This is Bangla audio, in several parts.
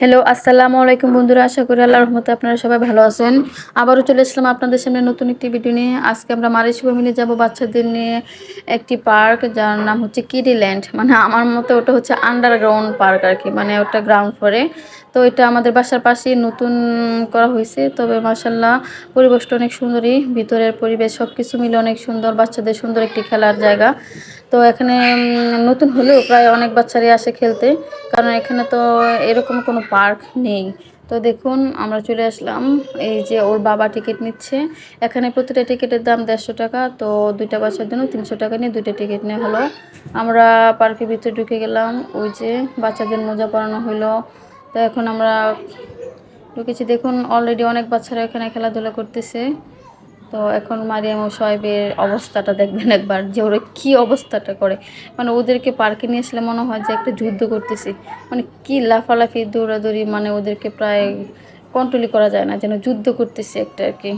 হ্যালো, আসসালামু আলাইকুম বন্ধুরা, আশা করি আল্লাহর রহমতে আপনারা সবাই ভালো আছেন। আবারও চলে এসলাম আপনাদের সামনে নতুন একটি ভিডিও নিয়ে। আজকে আমরা মারিশি মিলে যাব, বাচ্চাদের নিয়ে একটি পার্ক, যার নাম হচ্ছে কিডিল্যান্ড মানে আমার মতে ওটা হচ্ছে আন্ডারগ্রাউন্ড পার্ক আর কি মানে ওটা গ্রাউন্ড ফ্লোরে তো এটা আমাদের বাসার পাশেই নতুন করা হয়েছে। তবে মাসাল্লাহ পরিবেশটা অনেক সুন্দরই, ভিতরের পরিবেশ সব কিছু মিলে অনেক সুন্দর, বাচ্চাদের সুন্দর একটি খেলার জায়গা। তো এখানে নতুন হলেও প্রায় অনেক বাচ্চারাই আসে খেলতে, কারণ এখানে তো এরকম কোনো পার্ক নেই। তো দেখুন, আমরা চলে আসলাম, এই যে ওর বাবা টিকিট নিচ্ছে। এখানে প্রতিটা টিকিটের দাম দেড়শো টাকা, তো দুইটা বাচ্চার জন্য তিনশো টাকা নিয়ে দুইটা টিকিট নেওয়া হলো। আমরা পার্কের ভিতরে ঢুকে গেলাম, ওই যে বাচ্চাদের মজা পরানো হলো তো এখন আমরা ঢুকেছি। দেখুন অলরেডি অনেক বাচ্চারা এখানে খেলাধুলা করতেছে। তো এখন মারিয়াম ও সাহেবের অবস্থাটা দেখবেন একবার, যে ওরা কী অবস্থাটা করে। মানে ওদেরকে পার্কে নিয়ে আসলে মনে হয় যে একটা যুদ্ধ করতেছি। মানে কি লাফালাফি, দৌড়াদৌড়ি মানে ওদেরকে প্রায় কন্ট্রোলই করা যায় না, যেন যুদ্ধ করতেছি একটা আর কি।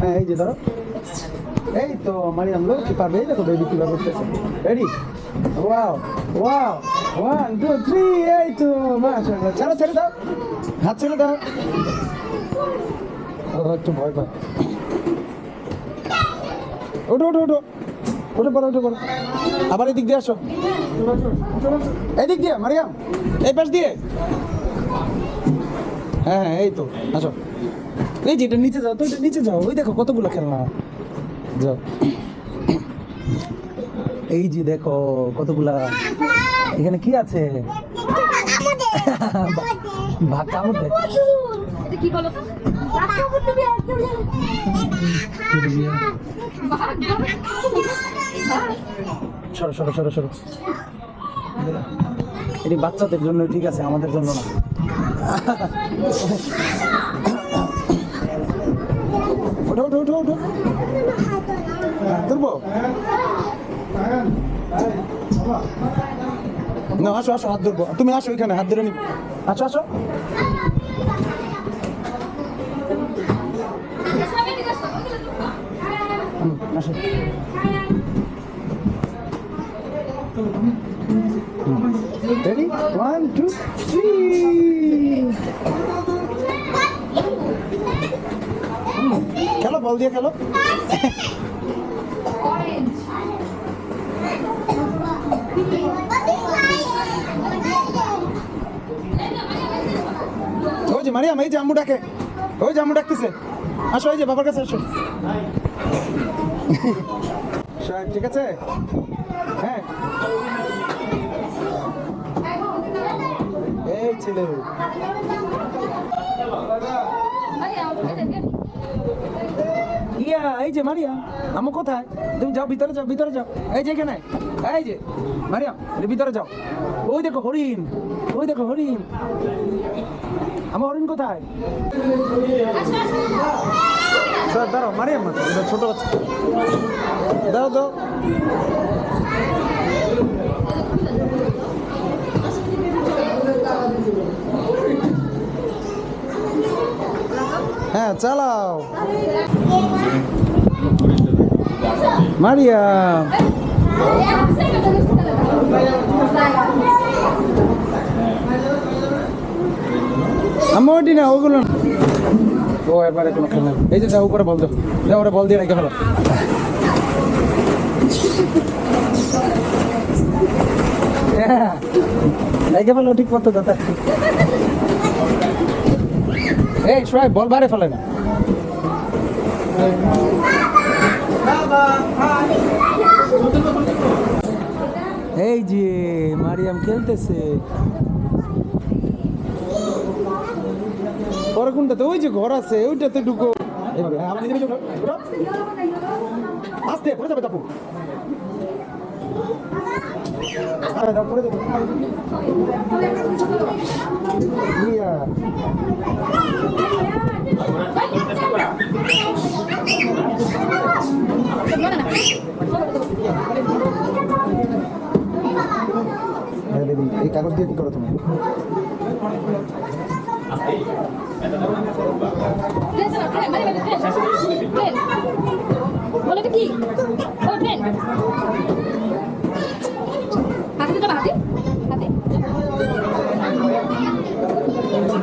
হ্যাঁ এই যে এই তো মারিয়াম লো কি পারবে? দেখো বেবি কীভাবে করতেছে ready wow wow one two three এই তো, মাশাআল্লাহ। ছাড়ো, ছেড়ে দাও। হাত ছেড়ে দাও। একটু ভয় পায়। ওঠো ওঠো ওঠো। ওঠো, পড়ো ওঠো, পড়ো। আবার এদিক দিয়ে আসো। এদিক দিয়ে মারিয়াম এই পাশ দিয়ে। হ্যাঁ হ্যাঁ এই তো। আসো। এই যে, এটা নিচে যাও, তো এটা নিচে যাও। ওই দেখো কতগুলো খেলনা। যাও। এই যে দেখো কতগুলা এখানে কি আছে? সরো সরো সরো সরো। এটি বাচ্চাদের জন্য ঠিক আছে আমাদের জন্য না। ওঠো ওঠো ওঠো ওঠো। তুলবো না, আসো আসো, হাত ধরবো। তুমি আসো এখানে, হাত ধরে নি আসো আসো। আসো। রেডি ওয়ান টু খেলো বল দিয়ে খেলো। মারিয়াম এই আম্মু ডাকে। ওই আম্মু ডাকতেছে। আসো এই যে বাবার কাছে আসো। সাহেব, ঠিক আছে? হ্যাঁ। এই ছেলে। ইয়া, এই যে মারিয়াম আম্মু কোথায়? তুমি যাও, ভিতরে যাও ভিতরে যাও। এই যে এখানে, এই যে, মারিয়াম এই ভিতরে যাও। ওই দেখো হরিণ, ওই দেখো হরিণ। আমার হরিণ কোথায়? স্যার, দাঁড়াও, মারিয়াম ছোট বাচ্চা। দাও দাও হ্যাঁ চালাও। মারিয়াম আমার ওটি না ওগুলো ও এবারে কোনো খেলা। এই যে দাও উপরে বল দাও দাও ওরা বল দিয়ে রেখে ফেলো। হ্যাঁ, রেখে ফেলো ঠিক মতো দাদা এই সবাই বল বাইরে ফেলে না। এই যে মারিয়াম খেলতেছে। পরে কোনটাতে? ওই যে ঘর আছে, ওইটাতে ঢুকো। আস্তে পড়ে যাবে তাপু। এই কাগজ দিয়ে কি করো তুমি বলো কি ও ট্রেন এটাতে মারিয়াম এটাতে নয় ঘোরাতে গেলে চলো সব জিনিস ক্যামেরার সামনে ফেলে রাখি উল্টে দিচ্ছি আমি ভিতরে চলে গেছি সামনে দিয়ে মোবাইল রাখা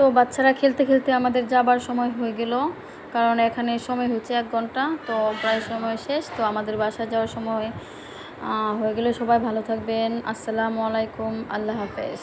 তো বাচ্চারা খেলতে খেলতে আমাদের যাবার সময় হয়ে গেল। কারণ এখানে সময় হচ্ছে এক ঘণ্টা, তো প্রায় সময় শেষ। তো আমাদের বাসায় যাওয়ার সময় হয়ে গেলে। সবাই ভালো থাকবেন। আসসালামু আলাইকুম। আল্লাহ হাফেজ।